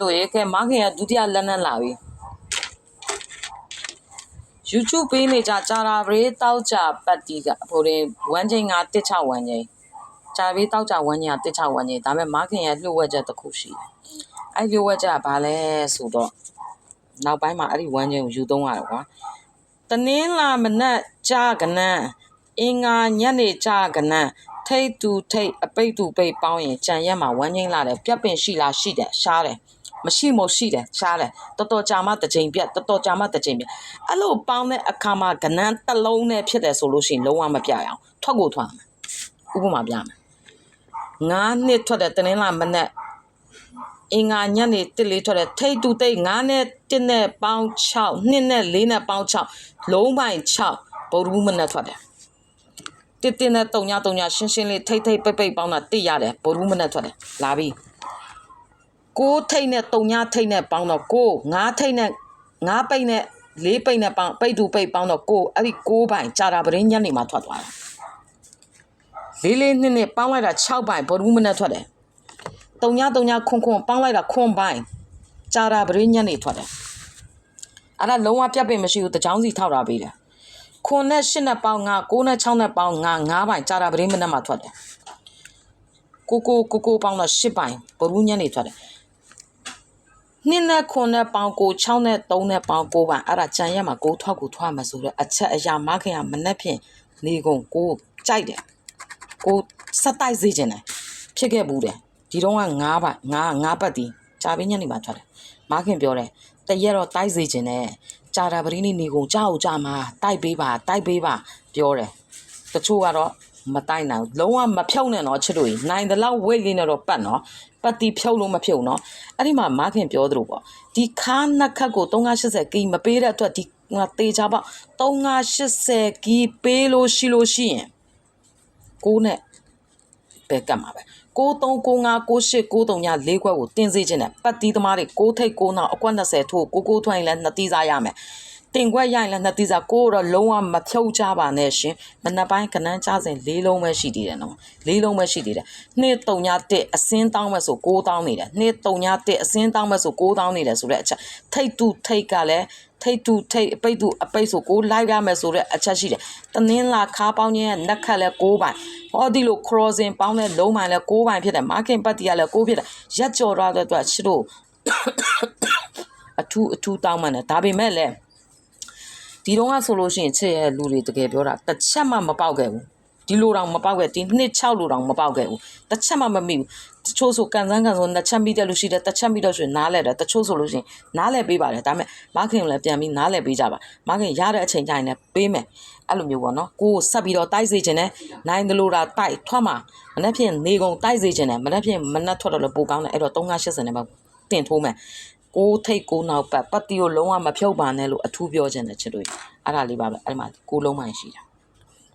လို့ရေကဲမခင်ကဒုတိယလက်နက်လာပြီ YouTube ပေးနေကြကြာတာပရေတောက်ကြပတ်တီကဟိုရင်ဝမ်းချင်းက16ဝမ်းချင်းကြာပရေတောက်ကြဝမ်းချင်းက16ဝမ်းချင်းဒါပေမဲ့မခင်ရဲ့လှုပ်ဝက်ချက်တစ်ခုရှိတယ်အဲ့လှုပ်ဝက်ချက်ကဘာလဲဆိုတော့နောက်ပိုင်းမှာအဲ့ဒီဝမ်းချင်းကိုယူသုံးရတယ်ကွာတနင်းလာမနက်ကြာကနန်းအင်္ဂါညနေကြာကနန်းထိတ်တူထိတ်အပိတ်တူပိတ်ပေါင်းရင်ကြံရက်မှာဝမ်းချင်းလာတယ်ပြက်ပင်ရှိလားရှိတယ်ရှားတယ် မရှိမို့ရှိတယ်ရှားတယ်တော်တော်ကြာမှတစ်ချိန်ပြက်တော်တော်ကြာမှတစ်ချိန်ပြက်အဲ့လိုပေါင်းတဲ့အခါမှာကနန်းတစ်လုံးနဲ့ဖြစ်တယ်ဆိုလို့ရှိရင်လုံးဝမပြရအောင်ထွက်ကိုထွက်မယ်ဥပမာပြမယ်ငါးနှစ်ထွက်တဲ့တင်းလာမနဲ့အင်္ဂါညနေတစ်လေးထွက်တဲ့ထိတ်တူတိတ်ငါးနဲ့တစ်နဲ့ပေါင်း6နှစ်နဲ့၄နဲ့ပေါင်း6လုံးပိုင်6ဗုဒ္ဓဘူးမနဲ့ထွက်တယ်တစ်တင်းနဲ့တုံညာတုံညာရှင်းရှင်းလေးထိတ်ထိတ်ပိတ်ပိတ်ပေါင်းတာတစ်ရတယ်ဗုဒ္ဓဘူးမနဲ့ထွက်တယ်လာပြီ ကိုးထိတ်နဲ့တုံညာထိတ်နဲ့ပေါင်းတော့ကိုငါးထိတ်နဲ့ငါးပိတ်နဲ့လေးပိတ်နဲ့ပေါင်းပိတ်တူပိတ်ပေါင်းတော့ကိုအဲ့ဒီကိုးပိုင်ကြာတာပရင်းညနေမှာထွက်သွားတာလေးလေးနှစ်နှစ်ပေါင်းလိုက်တာ6ပိုင်ဗော်ဘူးမနဲ့ထွက်တယ်တုံညာတုံညာခွန်ခွန်ပေါင်းလိုက်တာခွန်ပိုင်ကြာတာပရင်းညနေထွက်တယ်အဲ့ဒါလုံးဝပြတ်ပင်မရှိဘူးတကြောင်းစီထောက်တာပေးတယ်ခွန်နဲ့8နဲ့ပေါင်းငါ9နဲ့6နဲ့ပေါင်းငါ9ပိုင်ကြာတာပရင်းမနဲ့မှာထွက်တယ်ကိုကိုကိုကိုပေါင်းတော့10ပိုင်ဗော်ဘူးညနေထွက်တယ် နှစ်နဲ့ခွန်နဲ့ပေါင်းကို6နဲ့3နဲ့ပေါင်း9ပါအဲ့ဒါကြံရက်မှာကိုထွက်ကိုထွက်မှာဆိုတော့အချက်အရာမခင်ကမနှက်ဖြင့်နေကုန်ကိုကြိုက်တယ်ကိုစက်တိုက်စေခြင်းတယ်ဖြစ်ခဲ့ဘူးတယ်ဒီတော့က9ပါ9 9ပတ်တီကြာပင်းညနေမှာထွက်တယ်မခင်ပြောတယ်တရက်တော့တိုက်စေခြင်းတယ်ကြာတာပရင်းနေနေကုန်ကြောက်ကြမှာတိုက်ပေးပါတိုက်ပေးပါပြောတယ်တချို့ကတော့ မတိုက်နိုင်ဘူးလုံးဝမဖြုတ်နဲ့တော့ချစ်တို့ကြီးနိုင်တဲ့လောက်ဝိတ်လေးနဲ့တော့ပတ်နော်ပတ်တီဖြုတ်လို့မဖြုတ်နော်အဲ့ဒီမှာမခင်ပြောသလိုပေါ့ဒီခါနှစ်ခတ်ကို380ကီမပေးတဲ့အတွက်ဒီငါတေချာပေါ့380ကီပေးလို့ရှိလို့ရှိရင်ကိုနဲ့ပဲကတ်မှာပဲ93959893ည၄ခွက်ကိုတင်းစေခြင်းနဲ့ပတ်တီးသမားတွေကိုထိတ်ကိုနောက်အကွက်20ထိုးကိုကိုထွိုင်းလဲနှစ်တီးစားရမယ် တင်ခွက်ရိုင်လဲနှစ်တီးစားကိုတော့လုံးဝမဖြုတ်ကြပါနဲ့ရှင်မနက်ပိုင်းကနန်းကြစဉ်၄လုံးပဲရှိသေးတယ်နော်၄လုံးပဲရှိသေးတယ်နှစ်တုံညတက်အစင်းတောင်းမဲ့ဆို6တောင်းနေတယ်နှစ်တုံညတက်အစင်းတောင်းမဲ့ဆို6တောင်းနေတယ်ဆိုတဲ့အချက်ထိတ်တူထိတ်ကလည်းထိတ်တူထိတ်အပိတ်တူအပိတ်ဆိုကိုလိုက်ရမယ်ဆိုတဲ့အချက်ရှိတယ်တနင်းလာခါပေါင်းခြင်းရဲ့နက်ခတ်လဲ6ပိုင်ဟောဒီလို crossing ပေါင်းတဲ့လုံးပိုင်လဲ6ပိုင်ဖြစ်တယ် marking ပတ်တီကလည်း6ဖြစ်တယ်ရက်ကြော်ရတဲ့အတွက်ချစ်တို့အထူးအထူးတောင်းမှန်းတယ်ဒါပေမဲ့လည်း ဒီတော့ကဆိုလို့ရှိရင်ချစ်ရဲ့လူတွေတကယ်ပြောတာတစ်ချက်မှမပေါက်ခဲ့ဘူးဒီလိုတောင်မပေါက်ခဲ့ဒီနှစ်6လိုတောင်မပေါက်ခဲ့ဘူးတစ်ချက်မှမမိဘူးတချို့ဆိုကန်စန်းကန်ဆိုနှစ်ချက်မိတဲ့လူရှိတယ်တစ်ချက်မိတော့ဆိုရင်နားလဲတယ်တချို့ဆိုလို့ရှိရင်နားလဲပေးပါတယ်ဒါပေမဲ့မခင်လည်းပြန်ပြီးနားလဲပေးကြပါမခင်ရတဲ့အချိန်ကျရင်လည်းပေးမယ်အဲ့လိုမျိုးပေါ့နော်ကိုကိုဆက်ပြီးတော့တိုက်စေခြင်းနဲ့နိုင်တယ်လို့တာတိုက်ထွက်မှာမနေ့ဖြင့်နေကုန်တိုက်စေခြင်းနဲ့မနေ့ဖြင့်မနေ့ထွက်တော့လည်းပိုကောင်းတယ်အဲ့တော့380နဲ့ပဲတင်ထိုးမယ် ကိုထိတ်ကိုနောက်ပတ်ပတ်တီကိုလုံးဝမဖြုတ်ပါနဲ့လို့အထူးပြောခြင်းတယ်ချစ်တို့အဲ့ဒါလေးပါပဲအဲ့ဒီမှာကိုလုံးမှန်ရှိတာ